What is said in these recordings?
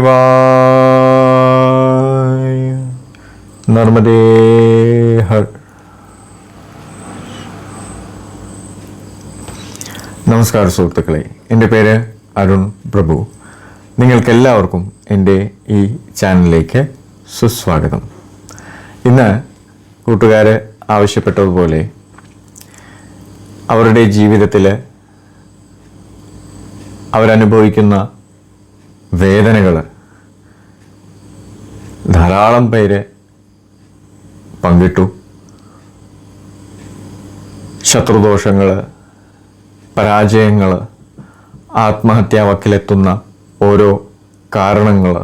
ശിവായ നർമ്മദേ ഹർ. നമസ്കാരം സുഹൃത്തുക്കളെ എന്റെ പേര് അരുൺ പ്രഭു. നിങ്ങൾക്കെല്ലാവർക്കും എന്റെ ഈ ചാനലിലേക്ക് സുസ്വാഗതം. ഇന്ന് കൂട്ടുകാർ ആവശ്യപ്പെട്ടതുപോലെ അവരുടെ ജീവിതത്തിൽ അവരനുഭവിക്കുന്ന വേദനകൾ. ധാരാളം പേര് പങ്കിട്ടു. ശത്രുദോഷങ്ങൾ പരാജയങ്ങൾ ആത്മഹത്യാ വക്കിലെത്തുന്ന ഓരോ കാരണങ്ങൾ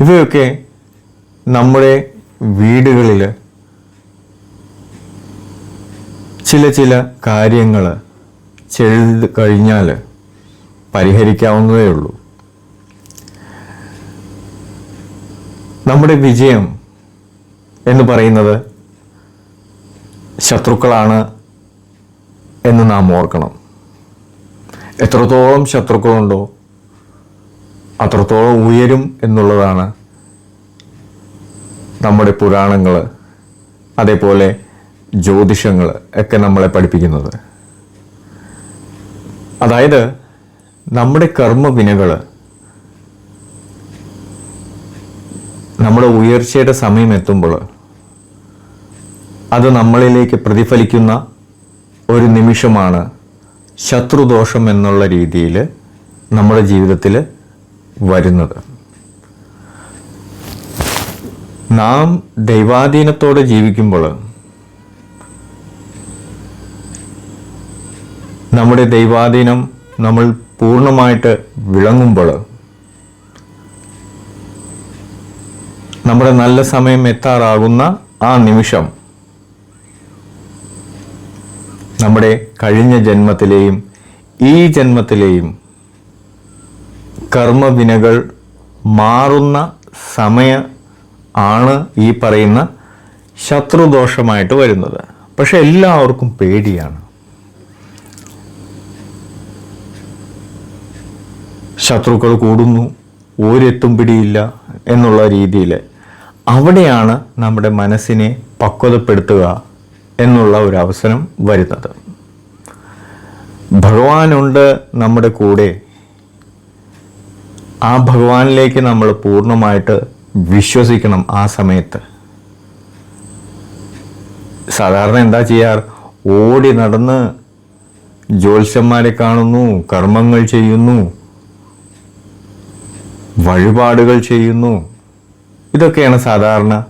ഇവയൊക്കെ നമ്മുടെ വീടുകളിൽ ചില ചില കാര്യങ്ങൾ ചെയ്ത് കഴിഞ്ഞാൽ പരിഹരിക്കാവുന്നതേ ഉള്ളൂ നമ്മുടെ വിജയം എന്ന് പറയുന്നത് ശത്രുക്കളാണ് എന്ന് നാം ഓർക്കണം. എത്രത്തോളം ശത്രുക്കളുണ്ടോ അത്രത്തോളം ഉയരും എന്നുള്ളതാണ് നമ്മുടെ പുരാണങ്ങൾ അതേപോലെ ജ്യോതിഷങ്ങൾ ഒക്കെ നമ്മളെ പഠിപ്പിക്കുന്നത്. അതായത് നമ്മുടെ കർമ്മവിനകൾ നമ്മുടെ ഉയർച്ചയുടെ സമയം എത്തുമ്പോൾ അത് നമ്മളിലേക്ക് പ്രതിഫലിക്കുന്ന ഒരു നിമിഷമാണ് ശത്രുദോഷം എന്നുള്ള രീതിയിൽ നമ്മുടെ ജീവിതത്തിൽ വരുന്നത്. നാം ദൈവാധീനത്തോടെ ജീവിക്കുമ്പോൾ നമ്മുടെ ദൈവാധീനം നമ്മൾ പൂർണമായിട്ട് വിളങ്ങുമ്പോൾ നമ്മുടെ നല്ല സമയം എത്താറാകുന്ന ആ നിമിഷം നമ്മുടെ കഴിഞ്ഞ ജന്മത്തിലെയും ഈ ജന്മത്തിലെയും കർമ്മവിനകൾ മാറുന്ന സമയ ആണ് ഈ പറയുന്ന ശത്രുദോഷമായിട്ട് വരുന്നത്. പക്ഷെ എല്ലാവർക്കും പേടിയാണ്. ശത്രുക്കൾ കൂടുന്നു ഒരെത്തും പിടിയില്ല എന്നുള്ള രീതിയിൽ അവിടെയാണ് നമ്മുടെ മനസ്സിനെ പക്വതപ്പെടുത്തുക എന്നുള്ള ഒരു അവസരം വരുന്നത്. ഭഗവാനുണ്ട് നമ്മുടെ കൂടെ. ആ ഭഗവാനിലേക്ക് നമ്മൾ പൂർണമായിട്ട് വിശ്വസിക്കണം ആ സമയത്ത്. സാധാരണ എന്താ ചെയ്യാറ്? ഓടി നടന്ന് ജ്യോത്സ്യന്മാരെ കാണുന്നു കർമ്മങ്ങൾ ചെയ്യുന്നു വഴിപാടുകൾ ചെയ്യുന്നു. ഇതൊക്കെയാണ് സാധാരണ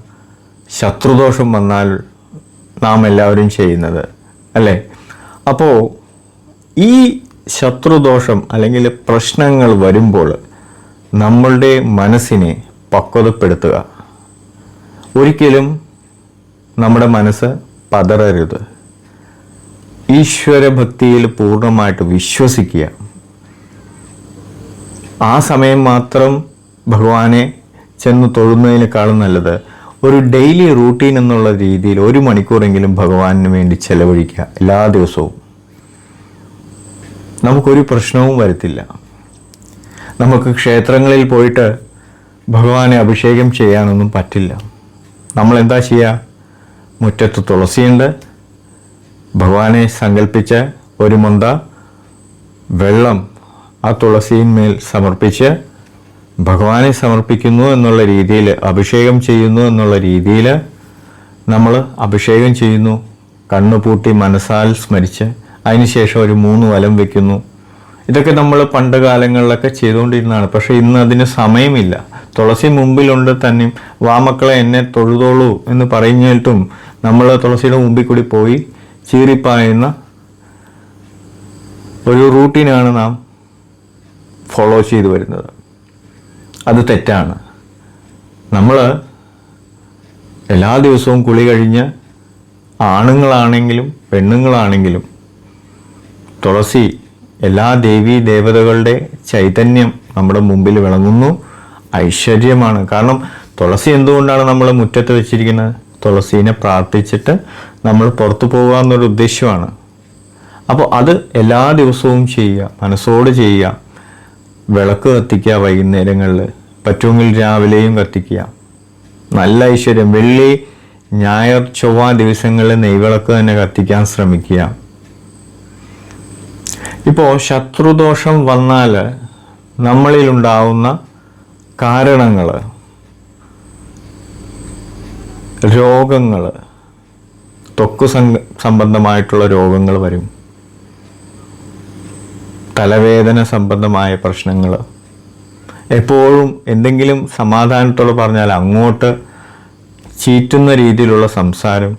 ശത്രുദോഷം വന്നാൽ നാം എല്ലാവരും ചെയ്യുന്നത് അല്ലേ? അപ്പോൾ ഈ ശത്രുദോഷം അല്ലെങ്കിൽ പ്രശ്നങ്ങൾ വരുമ്പോൾ നമ്മളുടെ മനസ്സിനെ പക്വതപ്പെടുത്തുക. ഒരിക്കലും നമ്മുടെ മനസ്സ് പതറരുത്. ഈശ്വരഭക്തിയിൽ പൂർണമായിട്ട് വിശ്വസിക്കുക. ആ സമയം മാത്രം ഭഗവാനെ ചെന്ന് തൊഴുന്നതിനേക്കാളും നല്ലത് ഒരു ഡെയിലി റൂട്ടീൻ എന്നുള്ള രീതിയിൽ ഒരു മണിക്കൂറെങ്കിലും ഭഗവാന് വേണ്ടി ചെലവഴിക്കുക എല്ലാ ദിവസവും. നമുക്കൊരു പ്രശ്നവും വരത്തില്ല. നമുക്ക് ക്ഷേത്രങ്ങളിൽ പോയിട്ട് ഭഗവാനെ അഭിഷേകം ചെയ്യാനൊന്നും പറ്റില്ല. നമ്മൾ എന്താ ചെയ്യുക മുറ്റത്ത് തുളസിയുണ്ട്. ഭഗവാനെ സങ്കല്പിച്ച് ഒരു മുന്ത വെള്ളം ആ തുളസിയിന്മേൽ സമർപ്പിച്ച് ഭഗവാനെ സമർപ്പിക്കുന്നു എന്നുള്ള രീതിയിൽ അഭിഷേകം ചെയ്യുന്നു എന്നുള്ള രീതിയിൽ നമ്മൾ അഭിഷേകം ചെയ്യുന്നു. കണ്ണുപൂട്ടി മനസ്സാൽ സ്മരിച്ച് അതിനുശേഷം ഒരു മൂന്ന് വലം വെക്കുന്നു. ഇതൊക്കെ നമ്മൾ പണ്ട് കാലങ്ങളിലൊക്കെ ചെയ്തുകൊണ്ടിരുന്നതാണ്. പക്ഷേ ഇന്ന് അതിന് സമയമില്ല. തുളസി മുമ്പിലുണ്ട് തന്നെയും. വാമക്കളെ എന്നെ തൊഴുതോളൂ എന്ന് പറഞ്ഞിട്ടും നമ്മൾ തുളസിയുടെ മുമ്പിൽ കൂടി പോയി ചീറിപ്പായുന്ന ഒരു റൂട്ടീനാണ് നാം ഫോളോ ചെയ്തു വരുന്നത്. അത് തെറ്റാണ്. നമ്മൾ എല്ലാ ദിവസവും കുളി കഴിഞ്ഞ് ആണുങ്ങളാണെങ്കിലും പെണ്ണുങ്ങളാണെങ്കിലും തുളസി എല്ലാ ദേവീ ദേവതകളുടെ ചൈതന്യം നമ്മുടെ മുമ്പിൽ വിളങ്ങുന്നു. ഐശ്വര്യമാണ്. കാരണം തുളസി എന്തുകൊണ്ടാണ് നമ്മൾ മുറ്റത്ത് വെച്ചിരിക്കുന്നത്? തുളസീനെ പ്രാർത്ഥിച്ചിട്ട് നമ്മൾ പുറത്തു പോകുക എന്നൊരു ഉദ്ദേശ്യമാണ് അപ്പോൾ അത് എല്ലാ ദിവസവും ചെയ്യുക മനസ്സോട് ചെയ്യുക. വിളക്ക് കത്തിക്കുക വൈകുന്നേരങ്ങളിൽ. പറ്റുമെങ്കിൽ രാവിലെയും കത്തിക്കുക. നല്ല ഐശ്വര്യം. വെള്ളി ഞായർ ചൊവ്വ ദിവസങ്ങളിൽ നെയ്വിളക്ക് തന്നെ കത്തിക്കാൻ ശ്രമിക്കുക. ഇപ്പോൾ ശത്രുദോഷം വന്നാൽ നമ്മളിലുണ്ടാവുന്ന കാരണങ്ങൾ രോഗങ്ങൾ ത്വക്ക് സംബന്ധമായിട്ടുള്ള രോഗങ്ങൾ വരും. തലവേദന സംബന്ധമായ പ്രശ്നങ്ങൾ. എപ്പോഴും എന്തെങ്കിലും സമാധാനത്തോടെ പറഞ്ഞാൽ അങ്ങോട്ട് ചീറ്റുന്ന രീതിയിലുള്ള സംസാരം.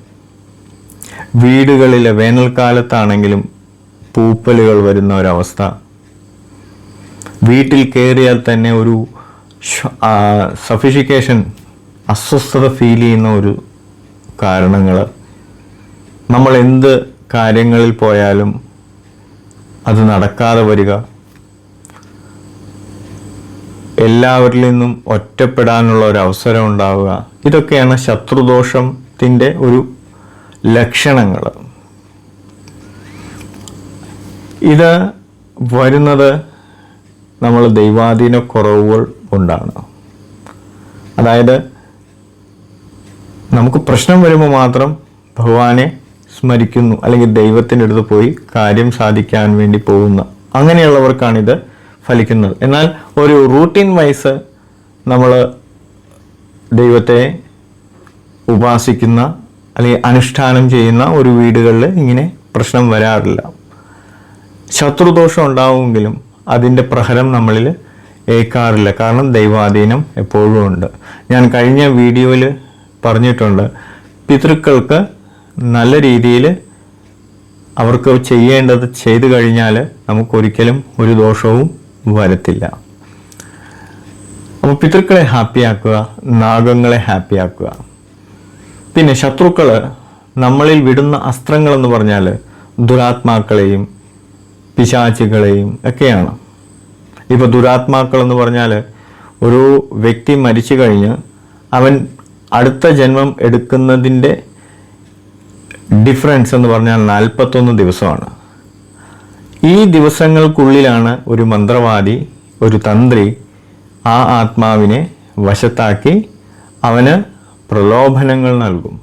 വീടുകളിലെ വേനൽക്കാലത്താണെങ്കിലും പൂപ്പലുകൾ വരുന്ന ഒരവസ്ഥ. വീട്ടിൽ കയറിയാൽ തന്നെ ഒരു സഫിഷിക്കേഷൻ അസ്വസ്ഥത ഫീൽ ചെയ്യുന്ന ഒരു കാരണങ്ങൾ. നമ്മൾ എന്ത് കാര്യങ്ങളിൽ പോയാലും അത് നടക്കാതെ വരിക. എല്ലാവരിൽ നിന്നും ഒറ്റപ്പെടാനുള്ള ഒരു അവസരം ഉണ്ടാവുക. ഇതൊക്കെയാണ് ശത്രുദോഷത്തിന്റെ ഒരു ലക്ഷണങ്ങൾ ഇത് വരുന്നത് നമ്മൾ ദൈവാധീന കുറവുകൾ കൊണ്ടാണ്. അതായത് നമുക്ക് പ്രശ്നം വരുമ്പോൾ മാത്രം ഭഗവാനെ സ്മരിക്കുന്നു അല്ലെങ്കിൽ ദൈവത്തിന്റെ അടുത്ത് പോയി കാര്യം സാധിക്കാൻ വേണ്ടി പോകുന്ന അങ്ങനെയുള്ളവർക്കാണിത് ഫലിക്കുന്നത്. എന്നാൽ ഒരു റൂട്ടീൻ വൈസ് നമ്മൾ ദൈവത്തെ ഉപാസിക്കുന്ന അല്ലെങ്കിൽ അനുഷ്ഠാനം ചെയ്യുന്ന ഒരു വീടുകളിൽ ഇങ്ങനെ പ്രശ്നം വരാറില്ല. ശത്രുദോഷം ഉണ്ടാവുമെങ്കിലും അതിന്റെ പ്രഹരം നമ്മളിൽ ഏൽക്കാറില്ല. കാരണം ദൈവാധീനം എപ്പോഴും ഉണ്ട്. ഞാൻ കഴിഞ്ഞ വീഡിയോയിൽ പറഞ്ഞിട്ടുണ്ട് പിതൃക്കൾക്ക് നല്ല രീതിയിൽ അവർക്ക് ചെയ്യേണ്ടത് ചെയ്തു കഴിഞ്ഞാൽ നമുക്കൊരിക്കലും ഒരു ദോഷവും വരത്തില്ല. അപ്പോൾ പിതൃക്കളെ ഹാപ്പിയാക്കുക നാഗങ്ങളെ ഹാപ്പിയാക്കുക. പിന്നെ ശത്രുക്കൾ നമ്മളിൽ വിടുന്ന അസ്ത്രങ്ങളെന്ന് പറഞ്ഞാൽ ദുരാത്മാക്കളെയും പിശാചികളെയും ഒക്കെയാണ്. ഇപ്പോൾ ദുരാത്മാക്കളെന്ന് പറഞ്ഞാൽ ഒരു വ്യക്തി മരിച്ചു കഴിഞ്ഞ് അവൻ അടുത്ത ജന്മം എടുക്കുന്നതിന്റെ ഡിഫറൻസ് എന്ന് പറഞ്ഞാൽ നാൽപ്പത്തൊന്ന് ദിവസമാണ്. ഈ ദിവസങ്ങൾക്കുള്ളിലാണ് ഒരു മന്ത്രവാദി ഒരു തന്ത്രി ആ ആത്മാവിനെ വശത്താക്കി അവന് പ്രലോഭനങ്ങൾ നൽകും.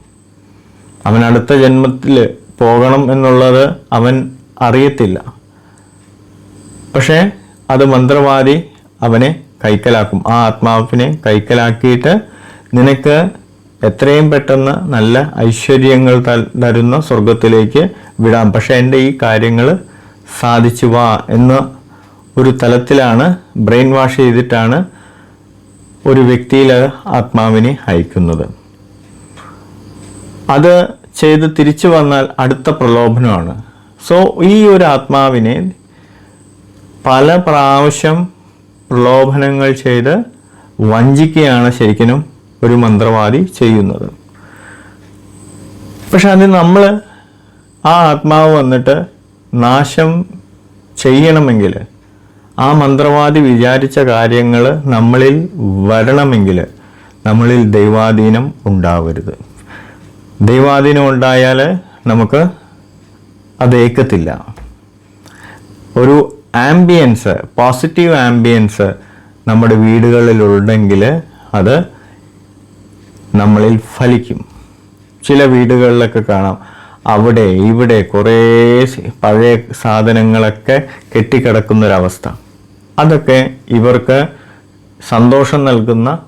അവൻ അടുത്ത ജന്മത്തിൽ പോകണം എന്നുള്ളത് അവൻ അറിയത്തില്ല. പക്ഷേ അത് മന്ത്രവാദി അവനെ കൈക്കലാക്കും. ആ ആത്മാവിനെ കൈക്കലാക്കിയിട്ട് നിനക്ക് എത്രയും പെട്ടെന്ന് നല്ല ഐശ്വര്യങ്ങൾ തരുന്ന സ്വർഗത്തിലേക്ക് വിടാം. പക്ഷേ എന്റെ ഈ കാര്യങ്ങൾ സാധിച്ചു വാ എന്ന ഒരു തലത്തിലാണ് ബ്രെയിൻ വാഷ് ചെയ്തിട്ടാണ് ഒരു വ്യക്തിയിൽ ആത്മാവിനെ അയക്കുന്നത്. അത് ചെയ്ത് തിരിച്ചു വന്നാൽ അടുത്ത പ്രലോഭനമാണ്. സോ ഈ ഒരു ആത്മാവിനെ പല പ്രാവശ്യം പ്രലോഭനങ്ങൾ ചെയ്ത് വഞ്ചിക്കുകയാണ് ശരിക്കും ഒരു മന്ത്രവാദി ചെയ്യുന്നത്. പക്ഷെ അത് നമ്മൾ ആ ആത്മാവ് വന്നിട്ട് നാശം ചെയ്യണമെങ്കിൽ ആ മന്ത്രവാദി വിചാരിച്ച കാര്യങ്ങൾ നമ്മളിൽ വരണമെങ്കിൽ നമ്മളിൽ ദൈവാധീനം ഉണ്ടാവരുത്. ദൈവാധീനം ഉണ്ടായാൽ നമുക്ക് അത് ഏക്കത്തില്ല. ഒരു ആംബിയൻസ് പോസിറ്റീവ് ആംബിയൻസ് നമ്മുടെ വീടുകളിലുണ്ടെങ്കിൽ അത് നമ്മളിൽ ഫലിക്കും. ചില വീടുകളിലൊക്കെ കാണാം. അവിടെ ഇവിടെ കുറേ പഴയ സാധനങ്ങളൊക്കെ കെട്ടിക്കിടക്കുന്നൊരവസ്ഥ. അതൊക്കെ ഇവർക്ക് സന്തോഷം നൽകുന്ന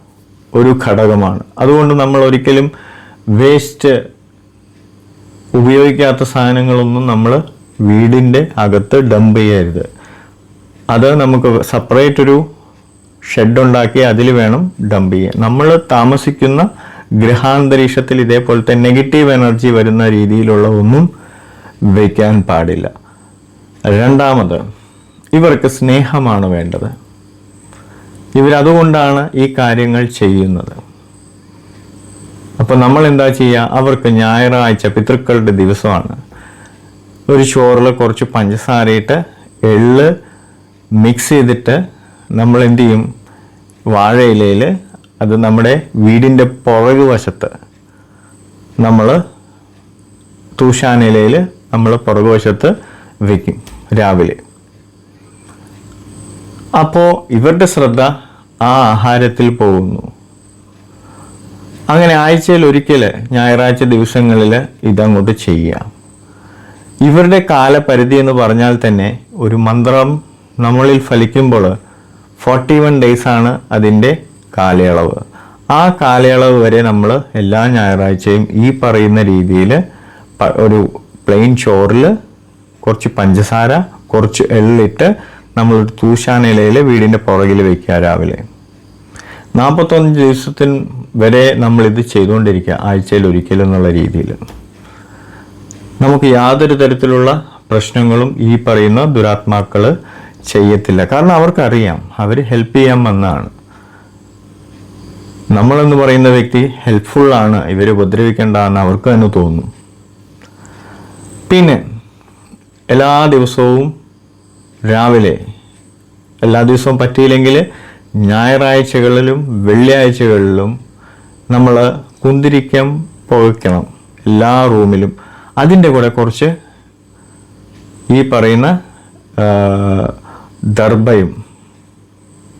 ഒരു ഘടകമാണ്. അതുകൊണ്ട് നമ്മൾ ഒരിക്കലും വേസ്റ്റ് ഉപയോഗിക്കാത്ത സാധനങ്ങളൊന്നും നമ്മൾ വീടിന്റെ അകത്ത് ഡംപ് ചെയ്യരുത്. അത് നമുക്ക് സെപ്പറേറ്റ് ഒരു ഷെഡ് ഉണ്ടാക്കി അതിൽ വേണം ഡംപ് ചെയ്യാൻ. നമ്മൾ താമസിക്കുന്ന ഗൃഹാന്തരീക്ഷത്തിൽ ഇതേപോലത്തെ നെഗറ്റീവ് എനർജി വരുന്ന രീതിയിലുള്ള ഒന്നും വയ്ക്കാൻ പാടില്ല. രണ്ടാമത് ഇവർക്ക് സ്നേഹമാണ് വേണ്ടത്. ഇവരതുകൊണ്ടാണ് ഈ കാര്യങ്ങൾ ചെയ്യുന്നത്. അപ്പോൾ നമ്മൾ എന്താ ചെയ്യുക? അവർക്ക് ഞായറാഴ്ച പിതൃക്കളുടെ ദിവസമാണ്. ഒരു ചോറിൽ കുറച്ച് പഞ്ചസാരയിട്ട് എള്ള് മിക്സ് ചെയ്തിട്ട് നമ്മൾ എന്ത് ചെയ്യും? വാഴയിലയിൽ അത് നമ്മുടെ വീടിന്റെ പുറകു വശത്ത്. നമ്മൾ തൂഷാനിലയിൽ നമ്മൾ പുറകു വശത്ത് വയ്ക്കും രാവിലെ. അപ്പോൾ ഇവരുടെ ശ്രദ്ധ ആ ആഹാരത്തിൽ പോകുന്നു. അങ്ങനെ ആഴ്ചയിൽ ഒരിക്കൽ ഞായറാഴ്ച ദിവസങ്ങളിൽ ഇതങ്ങോട്ട് ചെയ്യാം ഇവരുടെ കാലപരിധി എന്ന് പറഞ്ഞാൽ തന്നെ ഒരു മന്ത്രം നമ്മളിൽ ഫലിക്കുമ്പോൾ ഫോർട്ടി വൺ ഡേയ്സാണ് അതിന്റെ കാലയളവ്. ആ കാലയളവ് വരെ നമ്മൾ എല്ലാ ഞായറാഴ്ചയും ഈ പറയുന്ന രീതിയിൽ ഒരു പ്ലെയിൻ ചോറിൽ കുറച്ച് പഞ്ചസാര കുറച്ച് എള്ളിട്ട് നമ്മളൊരു തൂശാനിലയിൽ വീടിന്റെ പുറകിൽ വയ്ക്കുക രാവിലെ. നാൽപ്പത്തൊന്ന് ദിവസത്തിന് വരെ നമ്മളിത് ചെയ്തുകൊണ്ടിരിക്കുക ആഴ്ചയിൽ ഒരിക്കൽ എന്നുള്ള രീതിയിൽ നമുക്ക് യാതൊരു തരത്തിലുള്ള പ്രശ്നങ്ങളും ഈ പറയുന്ന ദുരാത്മാക്കൾ ചെയ്യത്തില്ല. കാരണം അവർക്കറിയാം അവർ ഹെൽപ്പ് ചെയ്യാൻ വന്നതാണ്. നമ്മളെന്ന് പറയുന്ന വ്യക്തി ഹെൽപ്ഫുള്ളാണ് ആണ് ഉപദ്രവിക്കേണ്ട എന്ന് അവർക്ക് തന്നെ തോന്നും. പിന്നെ എല്ലാ ദിവസവും രാവിലെ എല്ലാ ദിവസവും പറ്റിയില്ലെങ്കിൽ ഞായറാഴ്ചകളിലും വെള്ളിയാഴ്ചകളിലും നമ്മൾ കുന്തിരിക്കം പുകയ്ക്കണം എല്ലാ റൂമിലും. അതിന്റെ കൂടെ കുറച്ച് ഈ പറയുന്ന ദർഭയും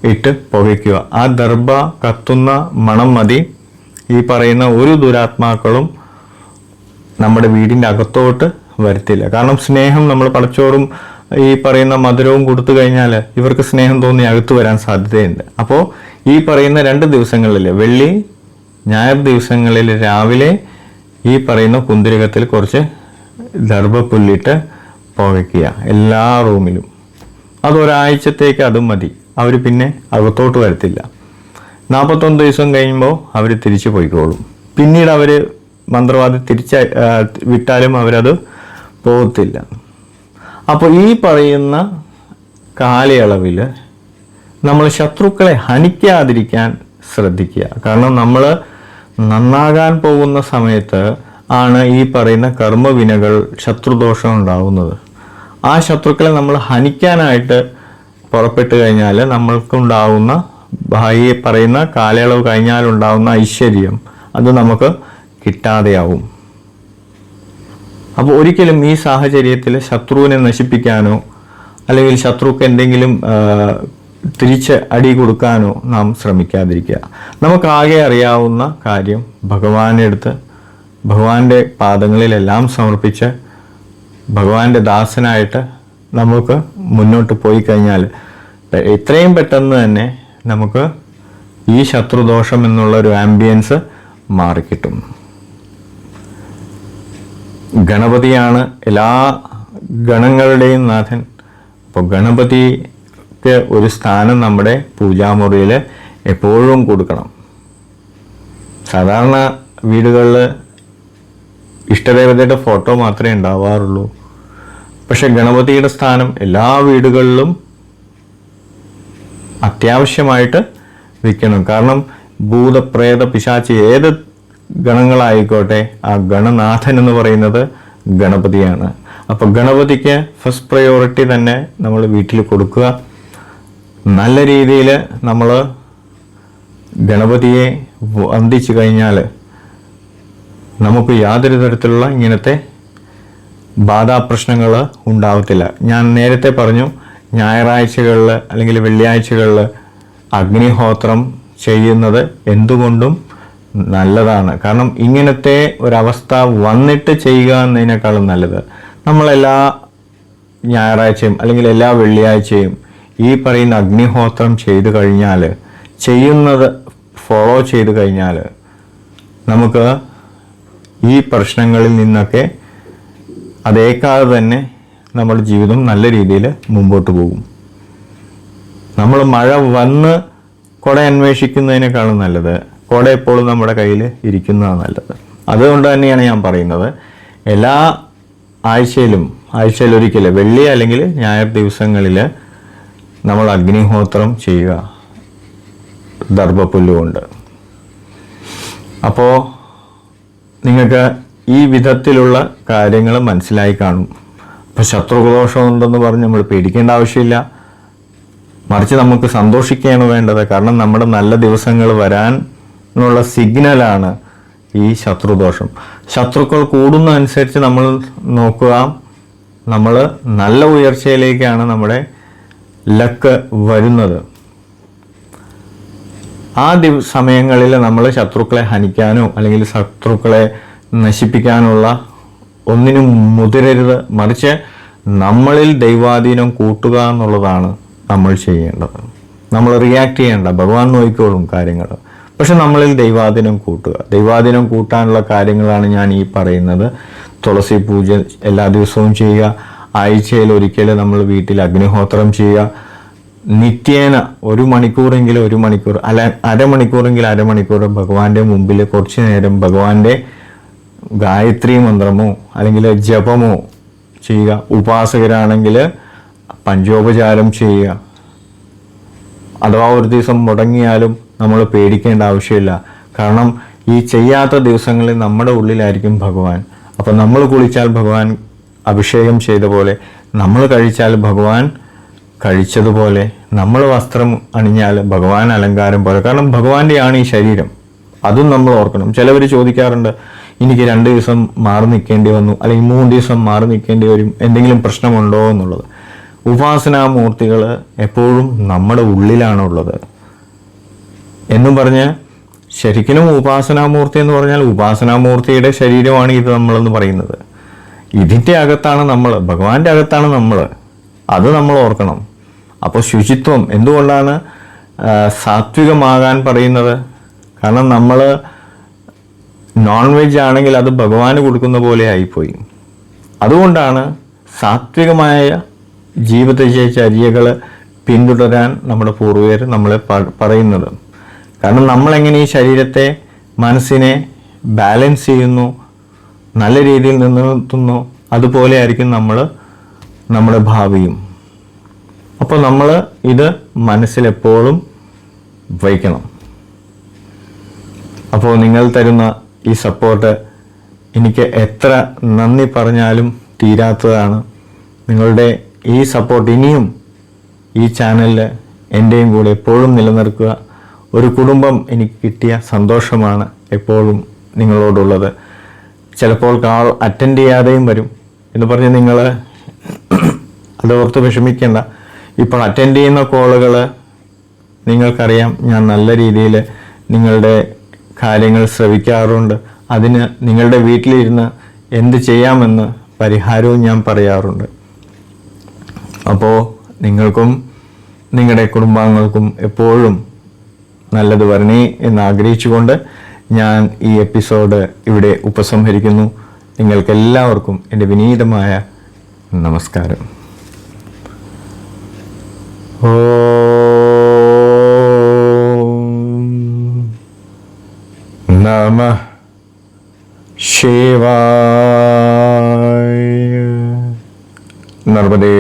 ഇട്ട് പുകയ്ക്കുക. ആ ദർഭ കത്തുന്ന മണം മതി. ഈ പറയുന്ന ഒരു ദുരാത്മാക്കളും നമ്മുടെ വീടിന്റെ അകത്തോട്ട് വരുത്തില്ല. കാരണം സ്നേഹം നമ്മൾ പടച്ചോറും ഈ പറയുന്ന മധുരവും കൊടുത്തു കഴിഞ്ഞാൽ ഇവർക്ക് സ്നേഹം തോന്നി അകത്ത് വരാൻ സാധ്യതയുണ്ട്. അപ്പോൾ ഈ പറയുന്ന രണ്ട് ദിവസങ്ങളിൽ വെള്ളി ഞായർ ദിവസങ്ങളിൽ രാവിലെ ഈ പറയുന്ന കുന്തിരകത്തിൽ കുറച്ച് ദർഭപ്പുല്ലിട്ട് പുകയ്ക്കുക എല്ലാ റൂമിലും. അതൊരാഴ്ചത്തേക്ക് അതും മതി. അവർ പിന്നെ അകത്തോട്ട് വരത്തില്ല. നാൽപ്പത്തൊന്ന് ദിവസം കഴിയുമ്പോൾ അവർ തിരിച്ചു പോയിക്കോളും. പിന്നീട് അവർ മന്ത്രവാദി തിരിച്ച വിട്ടാലും അവരത് പോകത്തില്ല അപ്പോൾ ഈ പറയുന്ന കാലയളവിൽ നമ്മൾ ശത്രുക്കളെ ഹനിക്കാതിരിക്കാൻ ശ്രദ്ധിക്കുക. കാരണം നമ്മൾ നന്നാകാൻ പോകുന്ന സമയത്ത് ആണ് ഈ പറയുന്ന കർമ്മവിനകൾ ശത്രുദോഷം ഉണ്ടാവുന്നത്. ആ ശത്രുക്കളെ നമ്മൾ ഹനിക്കാനായിട്ട് പുറപ്പെട്ടു കഴിഞ്ഞാൽ നമ്മൾക്കുണ്ടാവുന്ന ഈ പറയുന്ന കാലയളവ് കഴിഞ്ഞാലുണ്ടാവുന്ന ഐശ്വര്യം അത് നമുക്ക് കിട്ടാതെയാവും. അപ്പോൾ ഒരിക്കലും ഈ സാഹചര്യത്തിൽ ശത്രുവിനെ നശിപ്പിക്കാനോ അല്ലെങ്കിൽ ശത്രുക്ക് എന്തെങ്കിലും തിരിച്ച് അടി കൊടുക്കാനോ നാം ശ്രമിക്കാതിരിക്കുക. നമുക്കാകെ അറിയാവുന്ന കാര്യം ഭഗവാന്റെ അടുത്ത് ഭഗവാന്റെ പാദങ്ങളിലെല്ലാം സമർപ്പിച്ച് ഭഗവാന്റെ ദാസനായിട്ട് നമുക്ക് മുന്നോട്ട് പോയി കഴിഞ്ഞാൽ എത്രയും പെട്ടെന്ന് തന്നെ നമുക്ക് ഈ ശത്രുദോഷം എന്നുള്ള ഒരു ആംബിയൻസ് മാറിക്കിട്ടും. ഗണപതിയാണ് എല്ലാ ഗണങ്ങളുടെയും നാഥൻ. അപ്പോൾ ഗണപതിക്ക് ഒരു സ്ഥാനം നമ്മുടെ പൂജാമുറിയിൽ എപ്പോഴും കൊടുക്കണം. സാധാരണ വീടുകളിൽ ഇഷ്ടദേവതയുടെ ഫോട്ടോ മാത്രമേ ഉണ്ടാവാറുള്ളൂ. പക്ഷെ ഗണപതിയുടെ സ്ഥാനം എല്ലാ വീടുകളിലും അത്യാവശ്യമായിട്ട് വെക്കണം കാരണം ഭൂതപ്രേത പിശാചി ഏത് ഗണങ്ങളായിക്കോട്ടെ ആ ഗണനാഥൻ എന്ന് പറയുന്നത് ഗണപതിയാണ്. അപ്പോൾ ഗണപതിക്ക് ഫസ്റ്റ് പ്രയോറിറ്റി തന്നെ നമ്മൾ വീട്ടിൽ കൊടുക്കുക. നല്ല രീതിയിൽ നമ്മൾ ഗണപതിയെ വന്ദിച്ചു കഴിഞ്ഞാൽ നമുക്ക് യാതൊരു തരത്തിലുള്ള ഇങ്ങനത്തെ ബാധാപ്രശ്നങ്ങൾ ഉണ്ടാവത്തില്ല. ഞാൻ നേരത്തെ പറഞ്ഞു ഞായറാഴ്ചകളിൽ അല്ലെങ്കിൽ വെള്ളിയാഴ്ചകളിൽ അഗ്നിഹോത്രം ചെയ്യുന്നത് എന്തുകൊണ്ടും നല്ലതാണ്. കാരണം ഇങ്ങനത്തെ ഒരവസ്ഥ വന്നിട്ട് ചെയ്യുക എന്നതിനേക്കാളും നല്ലത്. നമ്മളെല്ലാ ഞായറാഴ്ചയും അല്ലെങ്കിൽ എല്ലാ വെള്ളിയാഴ്ചയും ഈ പറയുന്ന അഗ്നിഹോത്രം ചെയ്തു കഴിഞ്ഞാൽ ചെയ്യുന്നത് ഫോളോ ചെയ്തു കഴിഞ്ഞാൽ നമുക്ക് ഈ പ്രശ്നങ്ങളിൽ നിന്നൊക്കെ അതേക്കാതെ തന്നെ നമ്മുടെ ജീവിതം നല്ല രീതിയിൽ മുമ്പോട്ട് പോകും. നമ്മൾ മഴ വന്ന് കുട അന്വേഷിക്കുന്നതിനേക്കാളും നല്ലത് കുട എപ്പോഴും നമ്മുടെ കയ്യിൽ ഇരിക്കുന്നതാണ് നല്ലത്. അതുകൊണ്ട് തന്നെയാണ് ഞാൻ പറയുന്നത്. എല്ലാ ആഴ്ചയിലും ആഴ്ചയിൽ ഒരിക്കൽ വെള്ളി അല്ലെങ്കിൽ ഞായർ ദിവസങ്ങളിൽ നമ്മൾ അഗ്നിഹോത്രം ചെയ്യുക. ദർഭപ്പുല്ലുകൊണ്ട്. അപ്പോൾ നിങ്ങൾക്ക് ഈ വിധത്തിലുള്ള കാര്യങ്ങൾ മനസ്സിലായി കാണും. അപ്പോൾ ശത്രുദോഷം ഉണ്ടെന്ന് പറഞ്ഞ് നമ്മൾ പേടിക്കേണ്ട ആവശ്യമില്ല. മറിച്ച് നമുക്ക് സന്തോഷിക്കുകയാണ് വേണ്ടത്. കാരണം നമ്മുടെ നല്ല ദിവസങ്ങൾ വരാൻ എന്നുള്ള സിഗ്നലാണ് ഈ ശത്രുദോഷം. ശത്രുക്കൾ കൂടുന്ന അനുസരിച്ച് നമ്മൾ നോക്കുക. നമ്മൾ നല്ല ഉയർച്ചയിലേക്കാണ് നമ്മുടെ ലക്ക് വരുന്നത്. ആ ദിവ സമയങ്ങളിൽ നമ്മൾ ശത്രുക്കളെ ഹനിക്കാനോ അല്ലെങ്കിൽ ശത്രുക്കളെ നശിപ്പിക്കാനുള്ള ഒന്നിനും മുതിരരുത്. മറിച്ച് നമ്മളിൽ ദൈവാധീനം കൂട്ടുക എന്നുള്ളതാണ് നമ്മൾ ചെയ്യേണ്ടത്. നമ്മൾ റിയാക്ട് ചെയ്യേണ്ട. ഭഗവാൻ നോക്കിക്കോളും കാര്യങ്ങൾ. പക്ഷെ നമ്മളിൽ ദൈവാധീനം കൂട്ടുക. ദൈവാധീനം കൂട്ടാനുള്ള കാര്യങ്ങളാണ് ഞാൻ ഈ പറയുന്നത്. തുളസി പൂജ എല്ലാ ദിവസവും ചെയ്യുക. ആഴ്ചയിൽ ഒരിക്കൽ നമ്മൾ വീട്ടിൽ അഗ്നിഹോത്രം ചെയ്യുക. നിത്യേന ഒരു മണിക്കൂറെങ്കിലും ഒരു മണിക്കൂർ അല്ല അരമണിക്കൂറെങ്കിലും അരമണിക്കൂർ ഭഗവാന്റെ മുമ്പിൽ കുറച്ചു നേരം ഭഗവാന്റെ ഗായത്രി മന്ത്രമോ അല്ലെങ്കിൽ ജപമോ ചെയ്യുക. ഉപാസകരാണെങ്കിൽ പഞ്ചോപചാരം ചെയ്യുക. അഥവാ ഒരു ദിവസം മുടങ്ങിയാലും നമ്മൾ പേടിക്കേണ്ട ആവശ്യമില്ല. കാരണം ഈ ചെയ്യാത്ത ദിവസങ്ങളിൽ നമ്മുടെ ഉള്ളിലായിരിക്കും ഭഗവാൻ. അപ്പം നമ്മൾ കുളിച്ചാൽ ഭഗവാൻ അഭിഷേകം ചെയ്ത പോലെ നമ്മൾ കഴിച്ചാൽ ഭഗവാൻ കഴിച്ചതുപോലെ നമ്മൾ വസ്ത്രം അണിഞ്ഞാൽ ഭഗവാൻ അലങ്കാരം പോലെ. കാരണം ഭഗവാന്റെയാണ് ഈ ശരീരം. അതും നമ്മൾ ഓർക്കണം. ചിലവർ ചോദിക്കാറുണ്ട് എനിക്ക് രണ്ട് ദിവസം മാറി നിൽക്കേണ്ടി വന്നു അല്ലെങ്കിൽ മൂന്ന് ദിവസം മാറി നിൽക്കേണ്ടി വരും എന്തെങ്കിലും പ്രശ്നമുണ്ടോ എന്നുള്ളത്. ഉപാസനാമൂർത്തികൾ എപ്പോഴും നമ്മുടെ ഉള്ളിലാണുള്ളത്. എന്നും പറഞ്ഞ് ശരിക്കും ഉപാസനാമൂർത്തി എന്ന് പറഞ്ഞാൽ ഉപാസനാമൂർത്തിയുടെ ശരീരമാണ് ഇത് നമ്മളെന്ന് പറയുന്നത്. ഇതിന്റെ അകത്താണ് നമ്മൾ ഭഗവാന്റെ അകത്താണ് നമ്മൾ. അത് നമ്മൾ ഓർക്കണം. അപ്പോൾ ശുചിത്വം എന്തുകൊണ്ടാണ് സാത്വികമാകാൻ പറയുന്നത്? കാരണം നമ്മൾ നോൺ വെജ് ആണെങ്കിൽ അത് ഭഗവാന് കൊടുക്കുന്ന പോലെ ആയിപ്പോയി. അതുകൊണ്ടാണ് സാത്വികമായ ജീവിതചര്യകൾ പിന്തുടരാൻ നമ്മുടെ പൂർവികർ നമ്മളെ പറയുന്നത്. കാരണം നമ്മളെങ്ങനെ ഈ ശരീരത്തെ മനസ്സിനെ ബാലൻസ് ചെയ്യുന്നു നല്ല രീതിയിൽ നിലനിർത്തുന്നു അതുപോലെ ആയിരിക്കും നമ്മൾ നമ്മുടെ ഭാവിയും. അപ്പോൾ നമ്മൾ ഇത് മനസ്സിലെപ്പോഴും വയ്ക്കണം. അപ്പോൾ നിങ്ങൾ തരുന്ന ഈ സപ്പോർട്ട് എനിക്ക് എത്ര നന്ദി പറഞ്ഞാലും തീരാത്തതാണ്. നിങ്ങളുടെ ഈ സപ്പോർട്ട് ഇനിയും ഈ ചാനലിൽ എന്റെയും കൂടെ എപ്പോഴും നിലനിർത്തുക. ഒരു കുടുംബം എനിക്ക് കിട്ടിയ സന്തോഷമാണ് എപ്പോഴും നിങ്ങളോടുള്ളത്. ചിലപ്പോൾ കാൾ അറ്റൻഡ് ചെയ്യാതെയും വരും. എന്ന് പറഞ്ഞ് നിങ്ങൾ അത് ഓർത്ത് വിഷമിക്കേണ്ട. ഇപ്പോൾ അറ്റൻഡ് ചെയ്യുന്ന കോളുകൾ നിങ്ങൾക്കറിയാം. ഞാൻ നല്ല രീതിയിൽ നിങ്ങളുടെ കാര്യങ്ങൾ ശ്രവിക്കാറുണ്ട്. അതിന് നിങ്ങളുടെ വീട്ടിലിരുന്ന് എന്ത് ചെയ്യാമെന്ന് പരിഹാരവും ഞാൻ പറയാറുണ്ട്. അപ്പോൾ നിങ്ങൾക്കും നിങ്ങളുടെ കുടുംബാംഗങ്ങൾക്കും എപ്പോഴും നല്ലത് വരണേ എന്ന് ആഗ്രഹിച്ചുകൊണ്ട് ഞാൻ ഈ എപ്പിസോഡ് ഇവിടെ ഉപസംഹരിക്കുന്നു. നിങ്ങൾക്കെല്ലാവർക്കും എന്റെ വിനീതമായ നമസ്കാരം. ഓം നർമ്മദേ